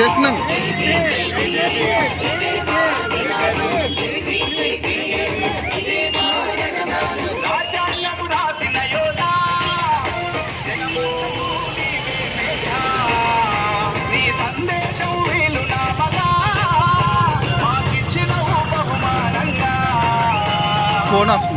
చేస్తున్నాను. Phone off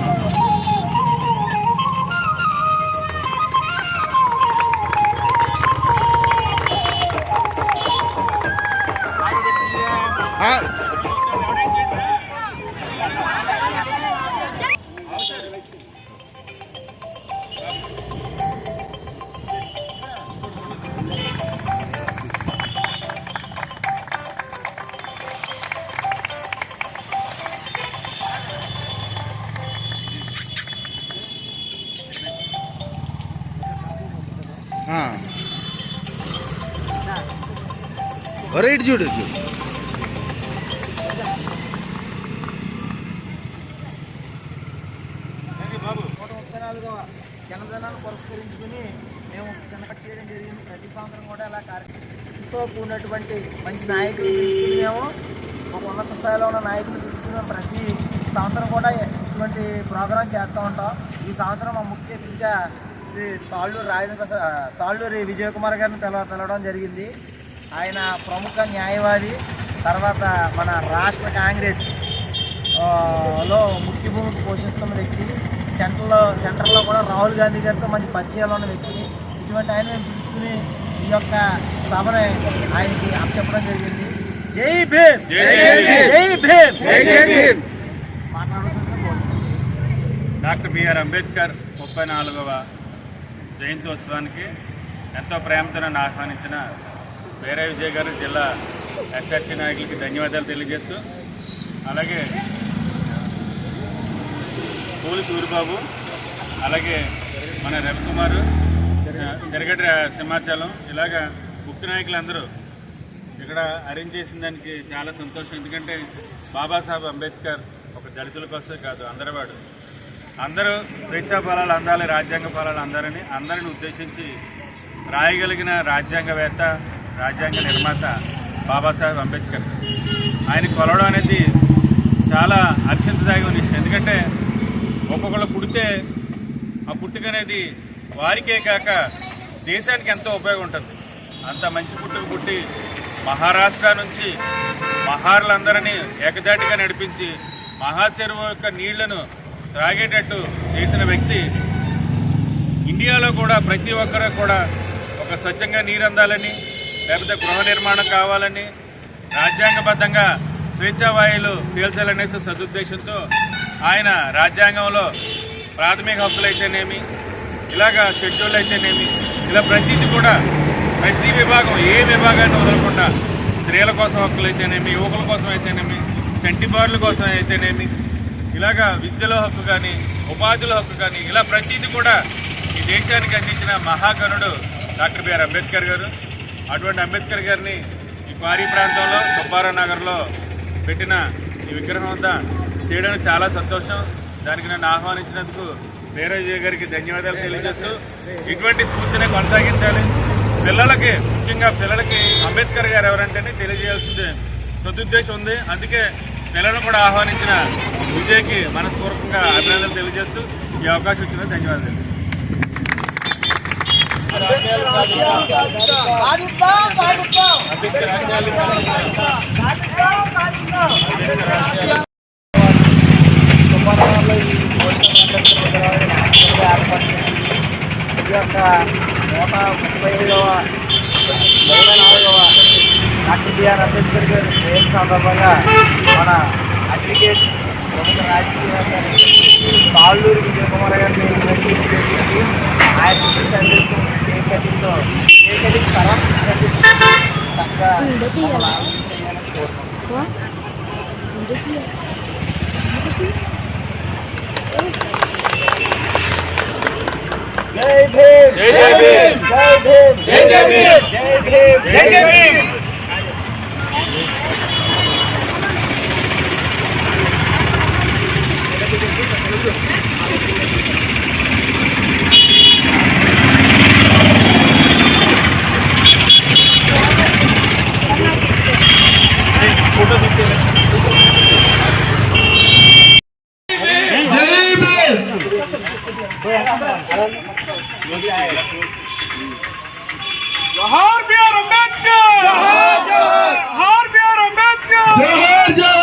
ఆ. చూడు చూడు నూట పురస్కరించుకుని మేము చిన్నపట్టి చేయడం జరిగింది. ప్రతి సంవత్సరం కూడా ఇలా కార్యక్రమంతో కూడినటువంటి మంచి నాయకులు తీసుకుని మేము ఒక ఉన్నత స్థాయిలో ఉన్న నాయకులు తీసుకుని మేము ప్రతి సంవత్సరం కూడా ఇటువంటి ప్రోగ్రాం చేస్తూ ఉంటాం. ఈ సంవత్సరం మా ముఖ్య అతిథిగా శ్రీ తాళ్ళూరు రాజేంద్ర తాళ్ళూరి విజయ్ కుమార్ గారిని పిలవ పిలవడం జరిగింది. ఆయన ప్రముఖ న్యాయవాది తర్వాత మన రాష్ట్ర కాంగ్రెస్లో ముఖ్య భూమికి పోషిస్తున్న వ్యక్తి సెంట్రల్లో సెంటర్లో కూడా రాహుల్ గాంధీ గారితో మంచి పరిచయాలు ఉన్న వ్యక్తి. ఇటువంటి ఆయన మేము తీసుకుని ఈ యొక్క సభని ఆయనకి అప్పచెప్పడం జరిగింది. జై భీమ్! జై భీమ్. డాక్టర్ బిఆర్ అంబేద్కర్ ముప్పై నాలుగవ జయంతోత్సవానికి ఎంతో ప్రేమతో నన్ను ఆహ్వానించిన వేరే విజయ్ గారు జిల్లా ఎస్ఎస్టీ నాయకులకి ధన్యవాదాలు తెలియజేస్తూ అలాగే పూలి సూరిబాబు అలాగే మన రవికుమారు తిరగటి సింహాచలం ఇలాగా ముఖ్య నాయకులందరూ ఇక్కడ అరేంజ్ చేసిన దానికి చాలా సంతోషం. ఎందుకంటే బాబాసాహెబ్ అంబేద్కర్ ఒక దళితుల కోసమే కాదు అందరివాడు. అందరూ స్వేచ్ఛా ఫలాలు అందాలి రాజ్యాంగ ఫలాలు అందాలని అందరిని ఉద్దేశించి రాయగలిగిన రాజ్యాంగవేత్త రాజ్యాంగ నిర్మాత బాబాసాహెబ్ అంబేద్కర్. ఆయన కొలవడం అనేది చాలా హర్షించదగిన ఉంది ఎందుకంటే ఒక్కొక్కళ్ళు పుడితే ఆ పుట్టుక అనేది వారికే కాక దేశానికి ఎంతో ఉపయోగం ఉంటుంది. అంత మంచి పుట్టుక పుట్టి మహారాష్ట్ర నుంచి మహారులందరినీ ఏకదాటిగా నడిపించి మహాచెరువు యొక్క నీళ్ళను త్రాగేటట్టు చేసిన వ్యక్తి ఇండియాలో కూడా ప్రతి ఒక్కరు కూడా ఒక స్వచ్ఛంగా నీరు అందాలని లేకపోతే గృహ నిర్మాణం కావాలని రాజ్యాంగబద్ధంగా స్వేచ్ఛావాయులు పీల్చాలనేసి సదుద్దేశంతో ఆయన రాజ్యాంగంలో ప్రాథమిక హక్కులు అయితేనేమి ఇలాగా షెడ్యూల్ అయితేనేమి ఇలా ప్రతిది కూడా ప్రతి విభాగం ఏ విభాగాన్ని వదలకుండా స్త్రీల కోసం హక్కులు అయితేనేమి యువకుల కోసం అయితేనేమి చంటిబారుల కోసం అయితేనేమి ఇలాగా విద్యలో హక్కు కానీ ఉపాధుల హక్కు కానీ ఇలా ప్రతిదీ కూడా ఈ దేశానికి అందించిన మహాకరుడు డాక్టర్ బిఆర్ అంబేద్కర్ గారు. అటువంటి అంబేద్కర్ గారిని ఈ క్వారీ ప్రాంతంలో సుబ్బారావు నగర్లో పెట్టిన ఈ విగ్రహం వద్ద చేయడానికి చాలా సంతోషం. దానికి నన్ను ఆహ్వానించినందుకు వీరజయ గారికి ధన్యవాదాలు తెలియజేస్తూ ఇటువంటి స్ఫూర్తిని కొనసాగించాలి. పిల్లలకి ముఖ్యంగా పిల్లలకి అంబేద్కర్ గారు ఎవరంటేనే తెలియజేయాల్సింది. సదుద్దేశం ఉంది. అందుకే పిల్లలు కూడా ఆహ్వానించిన విజయ్కి మనస్పూర్వకంగా అభినందనలు తెలియజేస్తూ ఈ అవకాశం ఇచ్చిన ధన్యవాదాలు. ఈ ఏర్పాటు చేసింది ఈ యొక్క నూట ముప్పై ఐదవ ముప్పై నాలుగవ డాక్టర్ బిఆర్ అంబేద్కర్ గారి జయంతి సందర్భంగా మన అడ్వకేట్ ప్రముఖ రాజకీయ తాళ్ళూరు విజయకుమార్ గారిని ఇన్వైట్ చేయడం జరిగింది ఆయన ఇచ్చిన సందేశం కేక్ కటింగ్తో కేక్ కటింగ్ తర్వాత చక్కగా మమ్మల్ని ఆనందించేయాలని కోరుకుంటున్నాను జై భీమ్ జై జై భీమ్. జై భీమ్ జై జై భీమ్. జై Bhim Harbiye Ambedkar! Harbiye Ambedkar!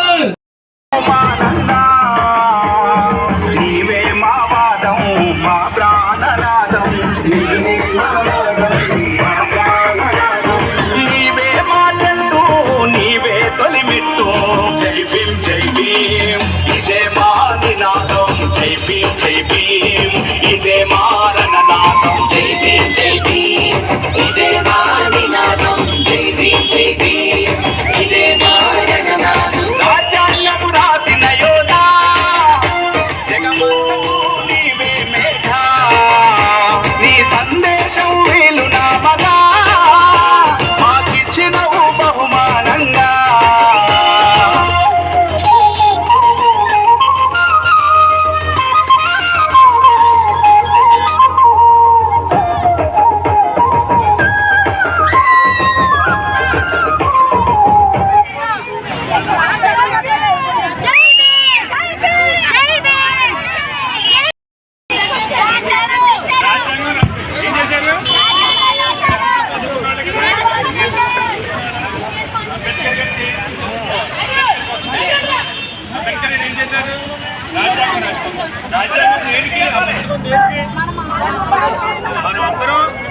రాజ్యాంగం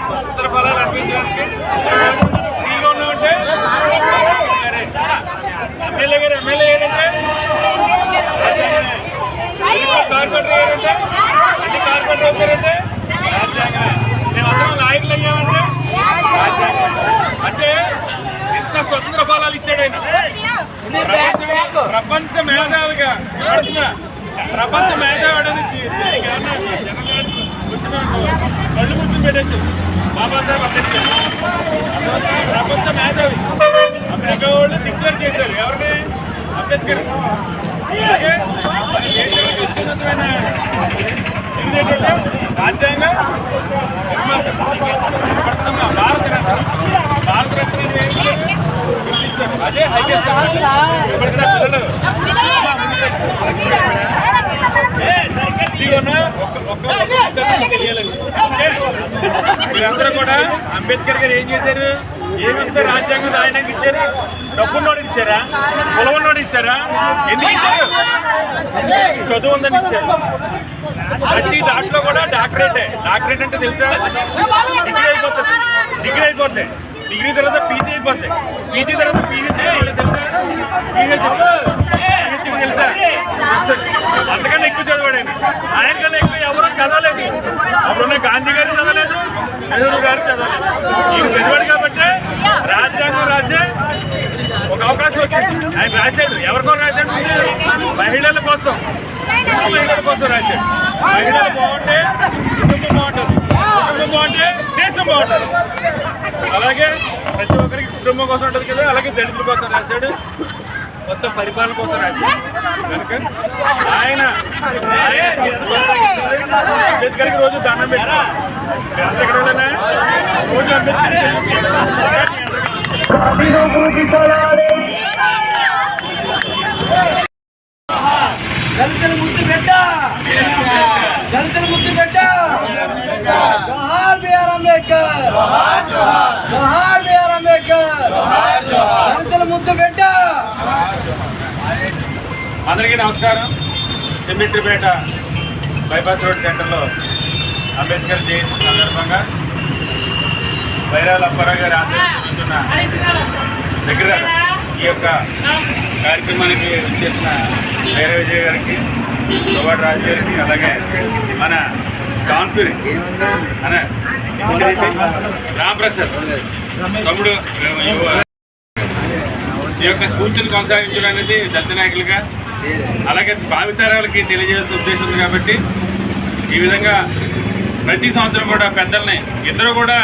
స్వతంత్ర ఫలాలు అనిపించడానికి ఫ్రీగా ఉన్నామంటే ఎమ్మెల్యే గారు ఎమ్మెల్యే ఏంటంటే కార్పొరేటర్ గారంటే అన్ని కార్పొరేటర్ అవుతారంటే మేమందరం నాయకులు అయ్యామంటే అంటే ఎంత స్వతంత్ర ఫలాలు ఇచ్చాడు ఆయన. ప్రపంచ మేధావిగా ప్రపంచ మేధావి అనేది కళ్ళు ముచ్చులు పెట్టచ్చు. బాబాసాహెబ్ అంబేద్కర్ ప్రపంచ మేధావి. అమెరికా వాళ్ళు డిక్లేర్ చేశారు. ఎవరిని? అంబేద్కర్. అలాగే మన దేశానికి అత్యున్నతమైన ఏంటంటే రాజ్యాంగ భారత రత్న భారత రత్న గుర్తించారు. అదే హైదరాబాద్ ఇప్పటికీ పిల్లలు? మీరందరూ కూడా అంబేద్కర్ గారు ఏం చేశారు? ఏమంతా రాజ్యాంగం రాయడానికి ఇచ్చారు? డబ్బున్నోడు ఇచ్చారా? కులవన్నోడు ఇచ్చారా? ఎందుకు ఇచ్చారు? చదువు ఉందని ఇచ్చారు. ప్రతి దాంట్లో కూడా డాక్టరేటే. డాక్టరేట్ అంటే తెలుసా? డిగ్రీ అయిపోతుంది. డిగ్రీ అయిపోతుంది. డిగ్రీ తర్వాత పీజీ అయిపోతుంది. పీజీ తర్వాత పీజీ చేయాలి తెలుసా? పీహెచ్డీ పీహెచ్డీ తెలుసా? అంతకన్నా ఎక్కువ చదివాడు ఆయన కన్నా ఎక్కువ ఎవరు చదవలేదు. అప్పుడున్న గాంధీ గారు చదవలేదు నెహ్రూ గారు చదవలేదు. ఈయన చదివాడు కాబట్టి రాజ్యాంగం రాసే ఒక అవకాశం వచ్చింది. ఆయన రాశాడు. ఎవరికో రాశాడు? మహిళల కోసం. ఎందుకు మహిళల కోసం రాశాడు. మహిళలు బాగుంటే కుటుంబం బాగుంటుంది. కుటుంబం బాగుంటే దేశం బాగుంటుంది. అలాగే ప్రతి ఒక్కరికి కుటుంబం కోసం ఉంటుంది కదా. అలాగే దళితుల కోసం రాశాడు. మొత్తం పరిపాలన కోసం రాశాడు కనుక ఆయన అంబేద్కర్కి రోజు దండం పెట్టారు ఎక్కడ వెళ్ళనా? రోజు అంబేద్కర్ దళితుల ముద్దు ముద్దు బిఆర్ అంబేద్కర్. ముద్దు బిడ్డ అందరికీ నమస్కారం. సిమెంట్రిపేట బైపాస్ రోడ్ సెంటర్లో అంబేద్కర్ జయంతి సందర్భంగా వైరాల అప్పారావు గారి ఆధ్వర్యంలో దగ్గర ఈ యొక్క కార్యక్రమానికి చేసిన వైర విజయ్ గారికి సుభాష్ రాజు గారికి అలాగే మన కాన్ఫిరి మన రామప్రసాద్ తమ్ముడు ఈ యొక్క స్ఫూర్తిని కొనసాగించడం అనేది దళిత నాయకులుగా అలాగే భావితరాలకి తెలియజేసే ఉద్దేశం కాబట్టి ఈ విధంగా ప్రతి సంవత్సరం కూడా పెద్దల్ని ఇద్దరు కూడా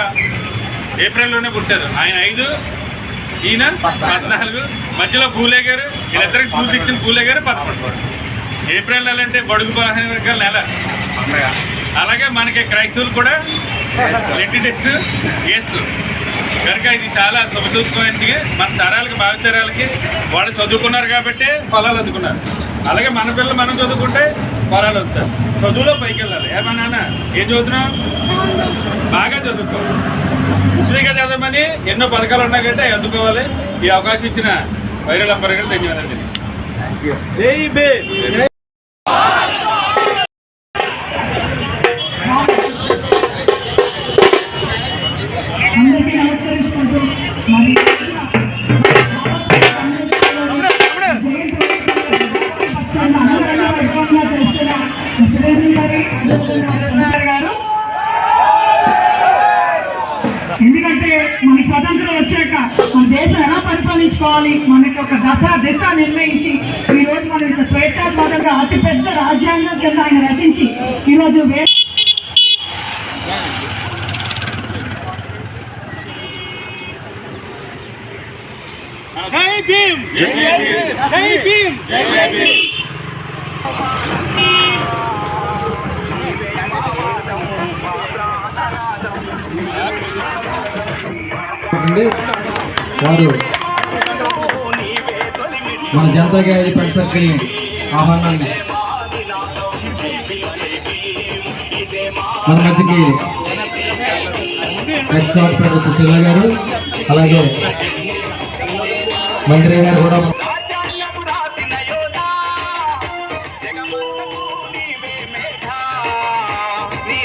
ఏప్రిల్లోనే పుట్టారు. ఆయన ఐదు ఈయన పద్నాలుగు మధ్యలో పూలే గారు వీళ్ళిద్దరికి స్ఫూర్తి ఇచ్చిన పూలే గారు పదకొండు. ఏప్రిల్ నెల అంటే బడుగు నెల. అలాగే మనకి క్రైస్తవులు కూడా లెట్టి డేస్ ఈస్ట్ కనుక ఇది చాలా శుభసూచకమైనది మన తరాలకి భావితరాలకి వాళ్ళు చదువుకున్నారు కాబట్టి ఫలాలు అందుకున్నారు. అలాగే మన పిల్లలు మనం చదువుకుంటే పోరాడు వస్తారు చదువులో పైకి వెళ్ళాలి ఏమన్నా నాన్న ఏం చదువుతున్నావు? బాగా చదువుకో. ఉచితంగా చదవమని ఎన్నో పథకాలు ఉన్నాయి కంటే అందుకోవాలి. ఈ అవకాశం ఇచ్చిన వైరల్ అప్పటికీ ధన్యవాదాలు జై భీమ్! ఎందుకంటే మనకి స్వతంత్రం వచ్చాక మన దేశం ఎలా పరిపాలించుకోవాలి? మనకి ఒక దశ దిశ నిర్ణయించి ఈ రోజు మనం ఇంత స్వేచ్ఛాత్మకంగా అతిపెద్ద రాజ్యాంగం కింద ఆయన రచించి ఈ రోజు వే జై భీమ్! జై భీమ్! వారు మన జనతా గ్యారేజ్ పరిసరని ఆహ్వానాన్ని మన మధ్యకి ఎక్స్ కార్పొరేటర్ సుశీల గారు అలాగే మంత్రి గారు కూడా నీ